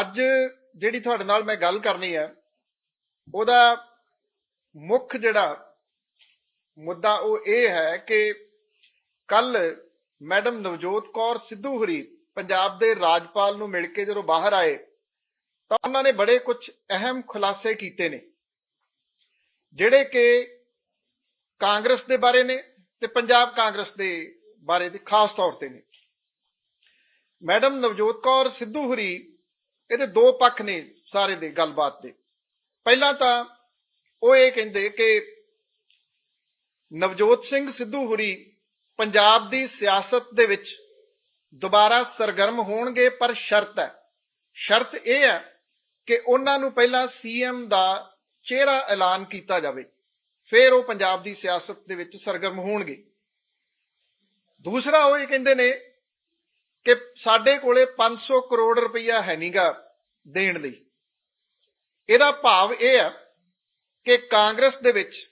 ਅੱਜ ਜਿਹੜੀ ਤੁਹਾਡੇ ਨਾਲ ਮੈਂ ਗੱਲ ਕਰਨੀ ਹੈ, ਉਹਦਾ ਮੁੱਖ ਜਿਹੜਾ ਮੁੱਦਾ ਉਹ ਇਹ ਹੈ ਕਿ ਕੱਲ ਮੈਡਮ ਨਵਜੋਤ ਕੌਰ ਸਿੱਧੂ ਹਰੀ ਪੰਜਾਬ ਦੇ ਰਾਜਪਾਲ ਨੂੰ ਮਿਲ ਕੇ ਜਦੋਂ ਬਾਹਰ ਆਏ, ਤਾਂ ਉਹਨਾਂ ਨੇ ਬੜੇ ਕੁਝ ਅਹਿਮ ਖੁਲਾਸੇ ਕੀਤੇ ਨੇ, ਜਿਹੜੇ ਕਿ ਕਾਂਗਰਸ ਦੇ ਬਾਰੇ ਨੇ ਤੇ ਪੰਜਾਬ ਕਾਂਗਰਸ ਦੇ ਬਾਰੇ ਦੇ ਖਾਸ ਤੌਰ ਤੇ ਨੇ। ਮੈਡਮ ਨਵਜੋਤ ਕੌਰ ਸਿੱਧੂ ਹਰੀ ਇਹਦੇ ਦੋ ਪੱਖ ਨੇ ਸਾਰੇ ਦੇ ਗੱਲਬਾਤ ਦੇ। ਪਹਿਲਾਂ ਤਾਂ ਉਹ ਇਹ ਕਹਿੰਦੇ ਕਿ ਨਵਜੋਤ ਸਿੰਘ ਸਿੱਧੂ ਹੁਰੀ ਪੰਜਾਬ ਦੀ ਸਿਆਸਤ ਦੇ ਵਿੱਚ ਦੁਬਾਰਾ ਸਰਗਰਮ ਹੋਣਗੇ, ਪਰ ਸ਼ਰਤ ਹੈ। ਸ਼ਰਤ ਇਹ ਹੈ ਕਿ ਉਹਨਾਂ ਨੂੰ ਪਹਿਲਾਂ ਸੀਐਮ ਦਾ ਚਿਹਰਾ ਐਲਾਨ ਕੀਤਾ ਜਾਵੇ, ਫਿਰ ਉਹ ਪੰਜਾਬ ਦੀ ਸਿਆਸਤ ਦੇ ਵਿੱਚ ਸਰਗਰਮ ਹੋਣਗੇ। ਦੂਸਰਾ ਉਹ ਇਹ ਕਹਿੰਦੇ ਨੇ ਕਿ ਸਾਡੇ ਕੋਲੇ 500 ਕਰੋੜ ਰੁਪਈਆ ਹੈ ਨਹੀਂਗਾ ਦੇਣ ਲਈ। ਇਹਦਾ ਭਾਵ ਇਹ ਹੈ ਕਿ ਕਾਂਗਰਸ ਦੇ ਵਿੱਚ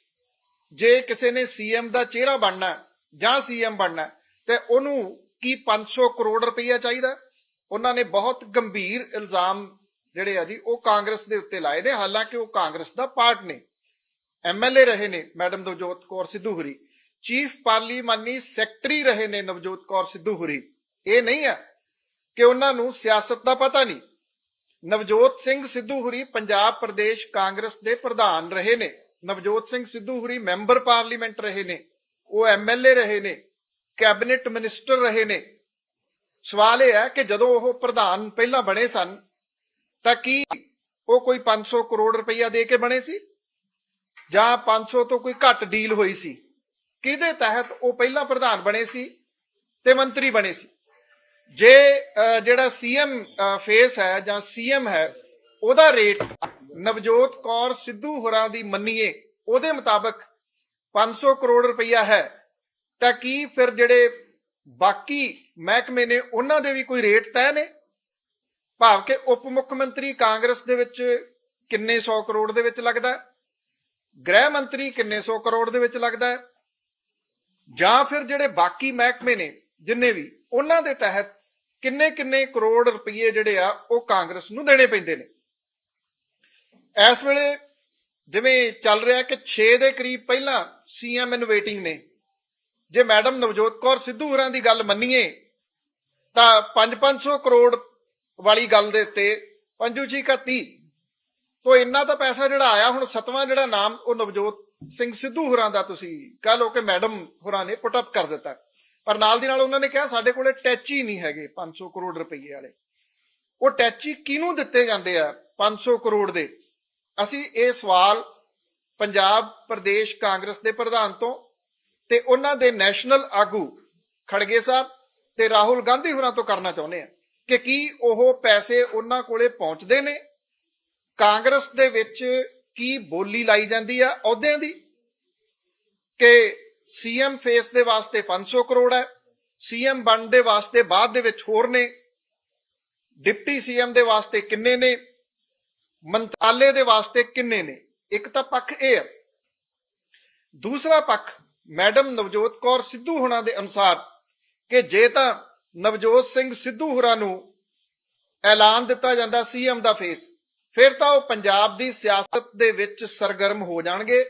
ਜੇ ਕਿਸੇ ਨੇ ਸੀਐਮ ਦਾ ਚਿਹਰਾ ਬਣਨਾ ਹੈ ਜਾਂ ਸੀਐਮ ਬਣਨਾ ਤੇ ਉਹਨੂੰ ਕੀ 500 ਕਰੋੜ ਰੁਪਈਆ ਚਾਹੀਦਾ ਉਹਨਾਂ ਨੇ ਬਹੁਤ ਗੰਭੀਰ ਇਲਜ਼ਾਮ ਜਿਹੜੇ ਆ ਜੀ, ਉਹ ਕਾਂਗਰਸ ਦੇ ਉੱਤੇ ਲਾਏ ਨੇ। ਹਾਲਾਂਕਿ ਉਹ ਕਾਂਗਰਸ ਦਾ ਪਾਰਟ ਨੇ। ਐਮਐਲਏ ਰਹੇ ਨੇ ਮੈਡਮ ਨਵਜੋਤ ਕੌਰ ਸਿੱਧੂ ਹੁਰੀ। ਚੀਫ ਪਾਰਲੀਮਾਨੀ ਸੈਕਟਰੀ ਰਹੇ ਨੇ ਨਵਜੋਤ ਕੌਰ ਸਿੱਧੂ ਹੁਰੀ। ਇਹ ਨਹੀਂ ਹੈ ਕਿ ਉਹਨਾਂ ਨੂੰ ਸਿਆਸਤ ਦਾ ਪਤਾ ਨਹੀਂ। ਨਵਜੋਤ ਸਿੰਘ ਸਿੱਧੂ ਹੁਰੀ ਪੰਜਾਬ ਪ੍ਰਦੇਸ਼ ਕਾਂਗਰਸ ਦੇ ਪ੍ਰਧਾਨ ਰਹੇ ਨੇ। ਨਵਜੋਤ ਸਿੰਘ ਸਿੱਧੂ ਹੁਰੀ ਮੈਂਬਰ ਪਾਰਲੀਮੈਂਟ ਰਹੇ ਨੇ। ਉਹ ਐਮਐਲਏ ਰਹੇ ਨੇ। ਕੈਬਨਿਟ ਮਿਨਿਸਟਰ ਰਹੇ ਨੇ। ਸਵਾਲ ਇਹ ਹੈ ਕਿ ਜਦੋਂ ਉਹ ਪ੍ਰਧਾਨ ਪਹਿਲਾਂ ਬਣੇ ਸਨ, ਤਾਂ ਕੀ ਉਹ ਕੋਈ 500 ਕਰੋੜ ਰੁਪਈਆ ਦੇ ਕੇ ਬਣੇ ਸੀ? ਜਾਂ 500 ਤੋਂ ਕੋਈ ਘੱਟ ਡੀਲ ਹੋਈ ਸੀ? ਕਿਹਦੇ ਤਹਿਤ ਉਹ ਪਹਿਲਾਂ ਪ੍ਰਧਾਨ ਬਣੇ ਸੀ ਤੇ ਮੰਤਰੀ ਬਣੇ ਸੀ? ਜੇ ਅਹ, ਜਿਹੜਾ ਸੀਐਮ ਫੇਸ ਹੈ ਜਾਂ ਸੀਐਮ ਹੈ ਉਹਦਾ ਰੇਟ ਨਵਜੋਤ ਕੌਰ ਸਿੱਧੂ ਹੋਰਾਂ ਦੀ ਮੰਨੀਏ ਉਹਦੇ ਮੁਤਾਬਕ 500 ਕਰੋੜ ਰੁਪਈਆ ਹੈ। ਤਾਂ ਕੀ ਫਿਰ ਜਿਹੜੇ ਬਾਕੀ ਮਹਿਕਮੇ ਨੇ ਉਹਨਾਂ ਦੇ ਵੀ ਕੋਈ ਰੇਟ ਤੈਅ ਨੇ? ਭਾਵ ਕਿ ਉਪ ਮੁੱਖ ਮੰਤਰੀ ਕਾਂਗਰਸ ਦੇ ਵਿੱਚ ਕਿੰਨੇ 100 ਕਰੋੜ ਦੇ ਵਿੱਚ ਲੱਗਦਾ ਗ੍ਰਹਿ ਮੰਤਰੀ ਕਿੰਨੇ 100 ਕਰੋੜ ਦੇ ਵਿੱਚ ਲੱਗਦਾ ਹੈ? ਜਾਂ ਫਿਰ ਜਿਹੜੇ ਬਾਕੀ ਮਹਿਕਮੇ ਨੇ ਜਿੰਨੇ ਵੀ ਉਹਨਾਂ ਦੇ ਤਹਿਤ ਕਿੰਨੇ ਕਿੰਨੇ ਕਰੋੜ ਰੁਪਏ ਜਿਹੜੇ ਆ, ਉਹ ਕਾਂਗਰਸ ਨੂੰ ਦੇਣੇ ਪੈਂਦੇ ਨੇ। ਇਸ ਵੇਲੇ ਜਿਵੇਂ ਚੱਲ ਰਿਹਾ ਕਿ 6 ਦੇ ਕਰੀਬ ਪਹਿਲਾਂ ਸੀਐਮ ਇਨ ਵੇਟਿੰਗ ਨੇ। ਜੇ ਮੈਡਮ ਨਵਜੋਤ ਕੌਰ ਸਿੱਧੂ ਹੋਰਾਂ ਦੀ ਗੱਲ ਮੰਨੀਏ, ਤਾਂ 5-500 ਕਰੋੜ ਵਾਲੀ ਗੱਲ ਦੇ ਉੱਤੇ ਪੰਜੂ ਜੀ ਕਾ 30 ਤੋਂ ਇੰਨਾ ਤਾਂ ਪੈਸਾ ਜਿਹੜਾ ਆਇਆ, ਹੁਣ ਸਤਵਾਂ ਜਿਹੜਾ ਨਾਮ ਉਹ ਨਵਜੋਤ ਸਿੰਘ ਸਿੱਧੂ ਹੋਰਾਂ ਦਾ ਤੁਸੀਂ ਕਹ ਲਓ ਕਿ ਮੈਡਮ ਹੋਰਾਂ ਨੇ ਪੁੱਟ ਅਪ ਕਰ ਦਿੱਤਾ। ਪਰ ਨਾਲ ਦੀ ਨਾਲ ਉਹਨਾਂ ਨੇ ਕਿਹਾ, ਸਾਡੇ ਕੋਲੇ ਟੈਚੀ ਨਹੀਂ ਹੈਗੇ 500 ਕਰੋੜ ਰੁਪਏ ਵਾਲੇ। ਉਹ ਟੈਚੀ ਕਿਹਨੂੰ ਦਿੱਤੇ ਜਾਂਦੇ ਆ 500 ਕਰੋੜ ਦੇ? ਅਸੀਂ ਇਹ ਸਵਾਲ ਪੰਜਾਬ, ਪ੍ਰਦੇਸ਼, ਕਾਂਗਰਸ ਦੇ ਪ੍ਰਧਾਨ ਤੋਂ ਤੇ ਉਹਨਾਂ ਦੇ ਨੈਸ਼ਨਲ ਆਗੂ ਖੜਗੇ ਸਾਹਿਬ ਤੇ ਰਾਹੁਲ ਗਾਂਧੀ ਹੋਰਾਂ ਤੋਂ ਕਰਨਾ ਚਾਹੁੰਦੇ ਆ ਕਿ ਕੀ ਉਹ ਪੈਸੇ ਉਹਨਾਂ ਕੋਲੇ ਪਹੁੰਚਦੇ ਨੇ? ਕਾਂਗਰਸ ਦੇ ਵਿੱਚ ਕੀ ਬੋਲੀ ਲਾਈ ਜਾਂਦੀ ਆ ਅਹੁਦਿਆਂ ਦੀ? ਕਿ ਸੀਐਮ ਫੇਸ ਦੇ ਵਾਸਤੇ 500 ਕਰੋੜ ਹੈ, ਸੀਐਮ ਬਣ ਦੇ ਵਾਸਤੇ ਬਾਅਦ ਦੇ ਵਿੱਚ ਹੋਰ ਨੇ, ਡਿਪਟੀ ਸੀਐਮ ਦੇ ਵਾਸਤੇ ਕਿੰਨੇ ਨੇ, ਮੰਤਰਾਲੇ ਦੇ ਵਾਸਤੇ ਕਿੰਨੇ ਨੇ, ਇੱਕ ਤਾਂ ਪੱਖ ਇਹ ਹੈ। ਦੂਸਰਾ ਪੱਖ ਮੈਡਮ ਨਵਜੋਤ ਕੌਰ ਸਿੱਧੂ ਹੋਣਾ ਦੇ ਅਨੁਸਾਰ ਕਿ ਜੇ ਤਾਂ ਨਵਜੋਤ ਸਿੰਘ ਸਿੱਧੂ ਹੋਰਾਂ ਨੂੰ ਐਲਾਨ ਦਿੱਤਾ ਜਾਂਦਾ ਸੀਐਮ ਦਾ ਫੇਸ, ਫਿਰ ਤਾਂ ਉਹ ਪੰਜਾਬ ਦੀ ਸਿਆਸਤ ਦੇ ਵਿੱਚ ਸਰਗਰਮ ਹੋ ਜਾਣਗੇ।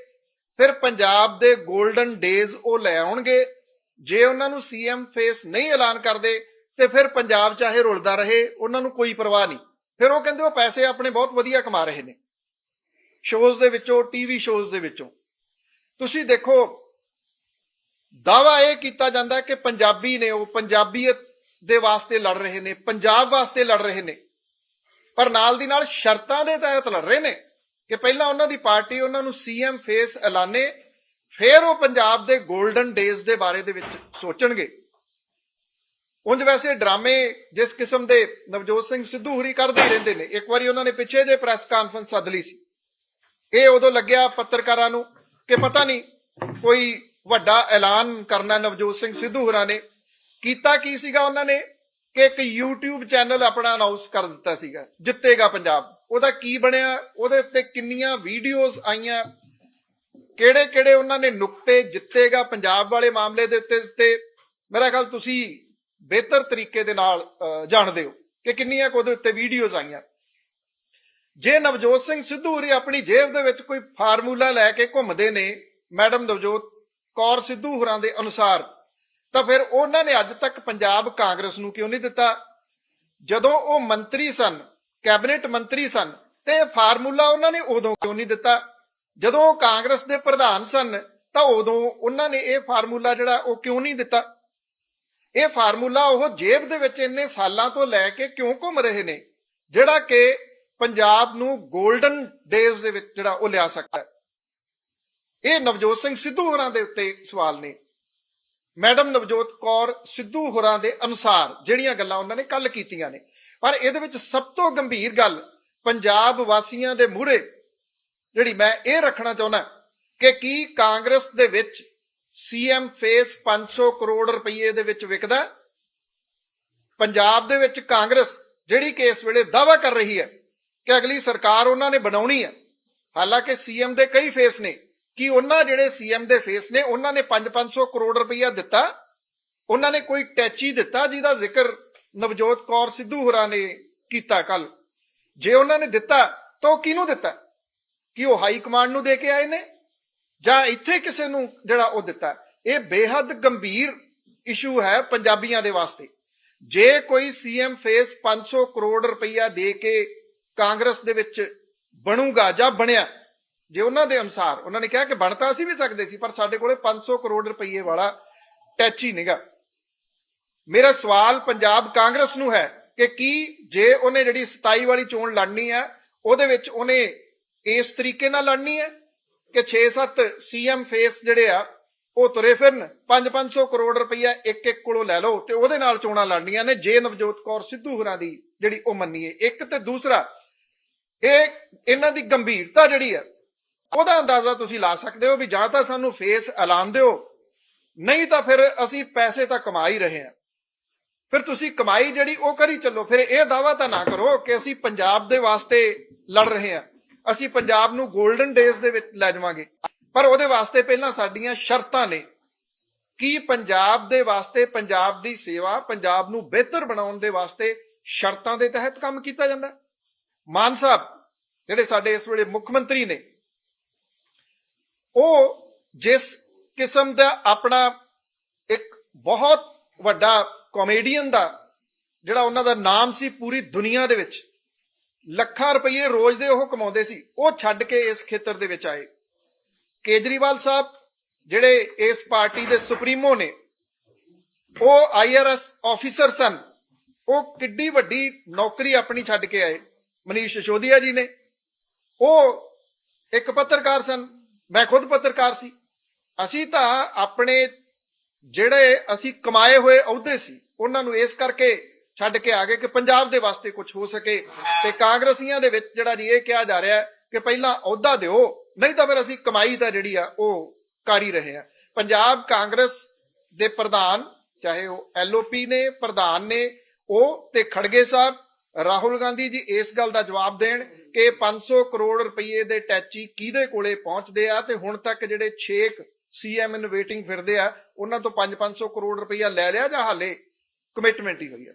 ਫਿਰ ਪੰਜਾਬ ਦੇ 골ਡਨ ਡੇਜ਼ ਉਹ ਲੈ ਆਉਣਗੇ। ਜੇ ਉਹਨਾਂ ਨੂੰ ਸੀਐਮ ਫੇਸ ਨਹੀਂ ਐਲਾਨ ਕਰਦੇ, ਤੇ ਫਿਰ ਪੰਜਾਬ ਚਾਹੇ ਰੁਲਦਾ ਰਹੇ, ਉਹਨਾਂ ਨੂੰ ਕੋਈ ਪਰਵਾਹ ਨਹੀਂ। ਫਿਰ ਉਹ ਕਹਿੰਦੇ ਉਹ ਪੈਸੇ ਆਪਣੇ ਬਹੁਤ ਵਧੀਆ ਕਮਾ ਰਹੇ ਨੇ। ਸ਼ੋਜ਼ ਦੇ ਵਿੱਚੋਂ, ਟੀਵੀ ਸ਼ੋਜ਼ ਦੇ ਵਿੱਚੋਂ। ਤੁਸੀਂ ਦੇਖੋ ਦਾਵਾ ਇਹ ਕੀਤਾ ਜਾਂਦਾ ਕਿ ਪੰਜਾਬੀ ਨੇ ਉਹ ਪੰਜਾਬੀਅਤ ਦੇ ਵਾਸਤੇ ਲੜ ਰਹੇ ਨੇ, ਪੰਜਾਬ ਵਾਸਤੇ ਲੜ ਰਹੇ ਨੇ। ਪਰ ਨਾਲ ਦੀ ਨਾਲ ਸ਼ਰਤਾਂ ਦੇ ਤਹਿਤ ਲੜ ਰਹੇ ਨੇ। ਕਿ ਪਹਿਲਾਂ ਉਹਨਾਂ ਦੀ ਪਾਰਟੀ ਉਹਨਾਂ ਨੂੰ ਸੀਐਮ ਫੇਸ ਐਲਾਨੇ, ਫਿਰ ਉਹ ਪੰਜਾਬ ਦੇ 골ਡਨ ਡੇਜ਼ ਦੇ ਬਾਰੇ ਦੇ ਵਿੱਚ ਸੋਚਣਗੇ। ਉਂਝ ਵੈਸੇ ਡਰਾਮੇ ਜਿਸ ਕਿਸਮ ਦੇ ਨਵਜੋਤ ਸਿੰਘ ਸਿੱਧੂ ਹੁਰੀ ਕਰਦੇ ਰਹਿੰਦੇ ਨੇ। ਇੱਕ ਵਾਰੀ ਉਹਨਾਂ ਨੇ ਪਿੱਛੇ ਜੇ ਪ੍ਰੈਸ ਕਾਨਫਰੰਸ ਸੱਦ ਲਈ ਸੀ। ਇਹ ਉਦੋਂ ਲੱਗਿਆ ਪੱਤਰਕਾਰਾਂ ਨੂੰ ਕਿ ਪਤਾ ਨਹੀਂ ਕੋਈ ਵੱਡਾ ਐਲਾਨ ਕਰਨਾ ਨਵਜੋਤ ਸਿੰਘ ਸਿੱਧੂ ਹੋਰਾਂ ਨੇ। ਕੀਤਾ ਕੀ ਸੀਗਾ ਉਹਨਾਂ ਨੇ ਕਿ ਇੱਕ YouTube ਚੈਨਲ ਆਪਣਾ ਅਨਾਉਂਸ ਕਰ ਦਿੱਤਾ ਸੀਗਾ, ਜਿੱਤੇਗਾ ਪੰਜਾਬ। ਉਹਦਾ ਕੀ ਬਣਿਆ, ਉਹਦੇ ਉੱਤੇ ਕਿੰਨੀਆਂ ਵੀਡੀਓਜ਼ ਆਈਆਂ ਕਿਹੜੇ ਕਿਹੜੇ ਉਹਨਾਂ ਨੇ ਨੁਕਤੇ ਜਿੱਤੇਗਾ ਪੰਜਾਬ ਵਾਲੇ ਮਾਮਲੇ ਦੇ ਉੱਤੇ ਉੱਤੇ ਮੇਰਾ ਖਿਆਲ ਤੁਸੀਂ ਬਿਹਤਰ ਤਰੀਕੇ ਦੇ ਨਾਲ ਜਾਣਦੇ ਹੋ ਕਿ ਕਿੰਨੀਆਂ ਕੁ ਉਹਦੇ ਉੱਤੇ ਵੀਡੀਓਜ਼ ਆਈਆਂ। ਜੇ ਨਵਜੋਤ ਸਿੰਘ ਸਿੱਧੂ ਹੋਰੀ ਆਪਣੀ ਜੇਬ ਦੇ ਵਿੱਚ ਕੋਈ ਫਾਰਮੂਲਾ ਲੈ ਕੇ ਘੁੰਮਦੇ ਨੇ, ਮੈਡਮ ਨਵਜੋਤ ਕੌਰ ਸਿੱਧੂ ਹੋਰਾਂ ਦੇ ਅਨੁਸਾਰ, ਤਾਂ ਫਿਰ ਉਹਨਾਂ ਨੇ ਅੱਜ ਤੱਕ ਪੰਜਾਬ ਕਾਂਗਰਸ ਨੂੰ ਕਿਉਂ ਨਹੀਂ ਦਿੱਤਾ? ਜਦੋਂ ਉਹ ਮੰਤਰੀ ਸਨ ਕੈਬਨਿਟ ਮੰਤਰੀ ਸਨ ਤੇ ਇਹ ਫਾਰਮੂਲਾ ਉਹਨਾਂ ਨੇ ਉਦੋਂ ਕਿਉਂ ਨਹੀਂ ਦਿੱਤਾ? ਜਦੋਂ ਉਹ ਕਾਂਗਰਸ ਦੇ ਪ੍ਰਧਾਨ ਸਨ, ਤਾਂ ਉਦੋਂ ਉਹਨਾਂ ਨੇ ਇਹ ਫਾਰਮੂਲਾ ਜਿਹੜਾ ਉਹ ਕਿਉਂ ਨਹੀਂ ਦਿੱਤਾ? ਇਹ ਫਾਰਮੂਲਾ ਉਹ ਜੇਬ ਦੇ ਵਿੱਚ ਇੰਨੇ ਸਾਲਾਂ ਤੋਂ ਲੈ ਕੇ ਕਿਉਂ ਘੁੰਮ ਰਹੇ ਨੇ, ਜਿਹੜਾ ਕਿ ਪੰਜਾਬ ਨੂੰ 골ਡਨ ਡੇਜ਼ ਦੇ ਵਿੱਚ ਜਿਹੜਾ ਉਹ ਲਿਆ ਸਕਦਾ ਇਹ ਨਵਜੋਤ ਸਿੰਘ ਸਿੱਧੂ ਹੋਰਾਂ ਦੇ ਉੱਤੇ ਸਵਾਲ ਨੇ। ਮੈਡਮ ਨਵਜੋਤ ਕੌਰ ਸਿੱਧੂ ਹੋਰਾਂ ਦੇ ਅਨੁਸਾਰ ਜਿਹੜੀਆਂ ਗੱਲਾਂ ਉਹਨਾਂ ਨੇ ਕੱਲ ਕੀਤੀਆਂ ਨੇ। ਪਰ ਇਹਦੇ ਵਿੱਚ ਸਭ ਤੋਂ ਗੰਭੀਰ ਗੱਲ ਪੰਜਾਬ ਵਾਸੀਆਂ ਦੇ ਮੂਹਰੇ ਜਿਹੜੀ ਮੈਂ ਇਹ ਰੱਖਣਾ ਚਾਹੁੰਦਾ ਕਿ ਕੀ ਕਾਂਗਰਸ ਦੇ ਵਿੱਚ ਸੀਐਮ ਫੇਸ 500 ਕਰੋੜ ਰੁਪਏ ਦੇ ਵਿੱਚ ਵਿਕਦਾ ਪੰਜਾਬ ਦੇ ਵਿੱਚ ਕਾਂਗਰਸ ਜਿਹੜੀ ਕਿ ਇਸ ਵੇਲੇ ਦਾਵਾ ਕਰ ਰਹੀ ਹੈ ਕਿ ਅਗਲੀ ਸਰਕਾਰ ਉਹਨਾਂ ਨੇ ਬਣਾਉਣੀ ਹੈ। ਹਾਲਾਂਕਿ ਸੀਐਮ ਦੇ ਕਈ ਫੇਸ ਨੇ ਕਿ ਉਹਨਾਂ ਜਿਹੜੇ ਸੀਐਮ ਦੇ ਫੇਸ ਨੇ, ਉਹਨਾਂ ਨੇ 5-500 ਕਰੋੜ ਰੁਪਈਆ ਦਿੱਤਾ। ਉਹਨਾਂ ਨੇ ਕੋਈ ਟੈਚੀ ਦਿੱਤਾ ਜਿਹਦਾ ਜ਼ਿਕਰ ਨਵਜੋਤ ਕੌਰ ਸਿੱਧੂ ਹੋਰਾਂ ਨੇ ਕੀਤਾ ਕੱਲ ਜੇ ਉਹਨਾਂ ਨੇ ਦਿੱਤਾ, ਤਾਂ ਉਹ ਕਿਹਨੂੰ ਦਿੱਤਾ? ਕਿ ਉਹ ਹਾਈ ਕਮਾਂਡ ਨੂੰ ਦੇ ਕੇ ਆਏ ਨੇ? ਜਾਂ ਇੱਥੇ ਕਿਸੇ ਨੂੰ ਜਿਹੜਾ ਉਹ ਦਿੱਤਾ? ਇਹ ਬੇਹੱਦ ਗੰਭੀਰ ਇਸ਼ੂ ਹੈ ਪੰਜਾਬੀਆਂ ਦੇ ਵਾਸਤੇ। ਜੇ ਕੋਈ ਸੀਐਮ ਫੇਸ 500 ਕਰੋੜ ਰੁਪਈਆ ਦੇ ਕੇ ਕਾਂਗਰਸ ਦੇ ਵਿੱਚ ਬਣੂਗਾ ਜਾਂ ਬਣਿਆ ਜੇ ਉਹਨਾਂ ਦੇ ਅਨੁਸਾਰ, ਉਹਨਾਂ ਨੇ ਕਿਹਾ ਕਿ ਬਣ ਤਾਂ ਅਸੀਂ ਵੀ ਸਕਦੇ ਸੀ, ਪਰ ਸਾਡੇ ਕੋਲੇ 500 ਕਰੋੜ ਰੁਪਈਏ ਵਾਲਾ ਟੈਚੀ ਹੀ ਮੇਰਾ ਸਵਾਲ ਪੰਜਾਬ ਕਾਂਗਰਸ ਨੂੰ ਹੈ ਕਿ ਕੀ ਜੇ ਉਹਨੇ ਜਿਹੜੀ 27 ਵਾਲੀ ਚੋਣ ਲੜਨੀ ਹੈ, ਉਹਦੇ ਵਿੱਚ ਉਹਨੇ ਇਸ ਤਰੀਕੇ ਨਾਲ ਲੜਨੀ ਹੈ ਕਿ 6-7 ਸੀਐਮ ਫੇਸ ਜਿਹੜੇ ਆ, ਉਹ ਤੁਰੇ ਫਿਰਨ 5-500 ਕਰੋੜ ਰੁਪਈਆ ਇੱਕ ਇੱਕ ਕੋਲੋਂ ਲੈ ਲਓ ਤੇ ਉਹਦੇ ਨਾਲ ਚੋਣਾਂ ਲੜਨੀਆਂ ਨੇ, ਜੇ ਨਵਜੋਤ ਕੌਰ ਸਿੱਧੂ ਹੋਰਾਂ ਦੀ ਜਿਹੜੀ ਉਹ ਮੰਨੀਏ। ਇੱਕ ਤੇ ਦੂਸਰਾ, ਇਹ ਇਹਨਾਂ ਦੀ ਗੰਭੀਰਤਾ ਜਿਹੜੀ ਹੈ ਉਹਦਾ ਅੰਦਾਜ਼ਾ ਤੁਸੀਂ ਲਾ ਸਕਦੇ ਹੋ ਵੀ ਜਾਂ ਤਾਂ ਸਾਨੂੰ ਫੇਸ ਐਲਾਨ ਦਿਓ, ਨਹੀਂ ਤਾਂ ਫਿਰ ਅਸੀਂ ਪੈਸੇ ਤਾਂ ਕਮਾ ਹੀ ਰਹੇ ਹਾਂ। ਫਿਰ ਤੁਸੀਂ ਕਮਾਈ ਜਿਹੜੀ ਉਹ ਕਰੀ ਚੱਲੋ, ਫਿਰ ਇਹ ਦਾਵਾ ਤਾਂ ਨਾ ਕਰੋ ਕਿ ਅਸੀਂ ਪੰਜਾਬ ਦੇ ਵਾਸਤੇ ਲੜ ਰਹੇ ਹਾਂ। ਅਸੀਂ ਪੰਜਾਬ ਨੂੰ 골ਡਨ ਡੇਜ਼ ਦੇ ਵਿੱਚ ਲੈ ਜਾਵਾਂਗੇ। ਪਰ ਉਹਦੇ ਵਾਸਤੇ ਪਹਿਲਾਂ ਸਾਡੀਆਂ ਸ਼ਰਤਾਂ ਨੇ ਕੀ ਪੰਜਾਬ ਦੇ ਵਾਸਤੇ ਪੰਜਾਬ ਦੀ ਸੇਵਾ, ਪੰਜਾਬ ਨੂੰ ਬਿਹਤਰ ਬਣਾਉਣ ਦੇ ਵਾਸਤੇ ਸ਼ਰਤਾਂ ਦੇ ਤਹਿਤ ਕੰਮ ਕੀਤਾ ਜਾਂਦਾ। ਮਾਨ ਸਾਹਿਬ, ਜਿਹੜੇ ਸਾਡੇ ਇਸ ਵੇਲੇ ਮੁੱਖ ਮੰਤਰੀ ਨੇ ਉਹ ਜਿਸ ਕਿਸਮ ਦਾ ਆਪਣਾ ਇੱਕ ਬਹੁਤ ਵੱਡਾ ਕਾਮੇਡੀਅਨ ਦਾ, ਜਿਹੜਾ ਉਹਨਾਂ ਦਾ ਨਾਮ ਸੀ ਪੂਰੀ ਦੁਨੀਆ ਦੇ ਵਿੱਚ, ਲੱਖਾਂ ਰੁਪਏ ਰੋਜ਼ ਦੇ ਉਹ ਕਮਾਉਂਦੇ ਸੀ, ਉਹ ਛੱਡ ਕੇ ਇਸ ਖੇਤਰ ਦੇ ਵਿੱਚ ਆਏ। ਕੇਜਰੀਵਾਲ ਸਾਹਿਬ ਜਿਹੜੇ ਇਸ ਪਾਰਟੀ ਦੇ ਸੁਪਰੀਮੋ ਨੇ, ਉਹ ਆਈਆਰਐਸ ਆਫੀਸਰ ਸਨ। ਉਹ ਕਿੱਡੀ ਵੱਡੀ ਨੌਕਰੀ ਆਪਣੀ ਛੱਡ ਕੇ ਆਏ। ਮਨੀਸ਼ ਸਿਸੋਦੀਆ ਜੀ ਨੇ। ਉਹ ਇੱਕ ਪੱਤਰਕਾਰ ਸਨ। ਮੈਂ ਖੁਦ ਪੱਤਰਕਾਰ ਸੀ। ਅਸੀਂ ਤਾਂ ਆਪਣੇ ਜਿਹੜੇ ਅਸੀਂ ਕਮਾਏ ਹੋਏ ਅਹੁਦੇ ਸੀ, ਉਹਨਾਂ ਨੂੰ ਇਸ ਕਰਕੇ ਛੱਡ ਕੇ ਆ ਗਏ ਕਿ ਪੰਜਾਬ ਦੇ ਵਾਸਤੇ ਕੁਝ ਹੋ ਸਕੇ ਤੇ ਕਾਂਗਰਸੀਆਂ ਦੇ ਵਿੱਚ ਜਿਹੜਾ ਜੀ ਇਹ ਕਿਹਾ ਜਾ ਰਿਹਾ ਕਿ ਪਹਿਲਾਂ ਅਹੁਦਾ ਦਿਓ, ਨਹੀਂ ਤਾਂ ਫਿਰ ਅਸੀਂ ਕਮਾਈ ਤਾਂ ਜਿਹੜੀ ਆ ਉਹ ਕਰ ਹੀ ਰਹੇ ਆ ਪੰਜਾਬ ਕਾਂਗਰਸ ਦੇ ਪ੍ਰਧਾਨ, ਚਾਹੇ ਉਹ ਐਲਓਪੀ ਨੇ, ਪ੍ਰਧਾਨ ਨੇ, ਉਹ ਤੇ ਖੜਗੇ ਸਾਹਿਬ ਰਾਹੁਲ ਗਾਂਧੀ ਜੀ ਇਸ ਗੱਲ ਦਾ ਜਵਾਬ ਦੇਣ ਕਿ 500 ਕਰੋੜ ਰੁਪਏ ਦੇ ਟੈਚੀ ਕਿਹਦੇ ਕੋਲੇ ਪਹੁੰਚਦੇ ਆ ਤੇ ਹੁਣ ਤੱਕ ਜਿਹੜੇ 6 ਸੀਐਮ ਇਨ ਵੇਟਿੰਗ ਫਿਰਦੇ ਆ, ਉਹਨਾਂ ਤੋਂ 5-500 ਕਰੋੜ ਰੁਪਈਆ ਲੈ ਲਿਆ ਜਾਂ ਹਾਲੇ ਕਮਿਟਮੈਂਟ ਹੀ ਹੋਈ ਆ?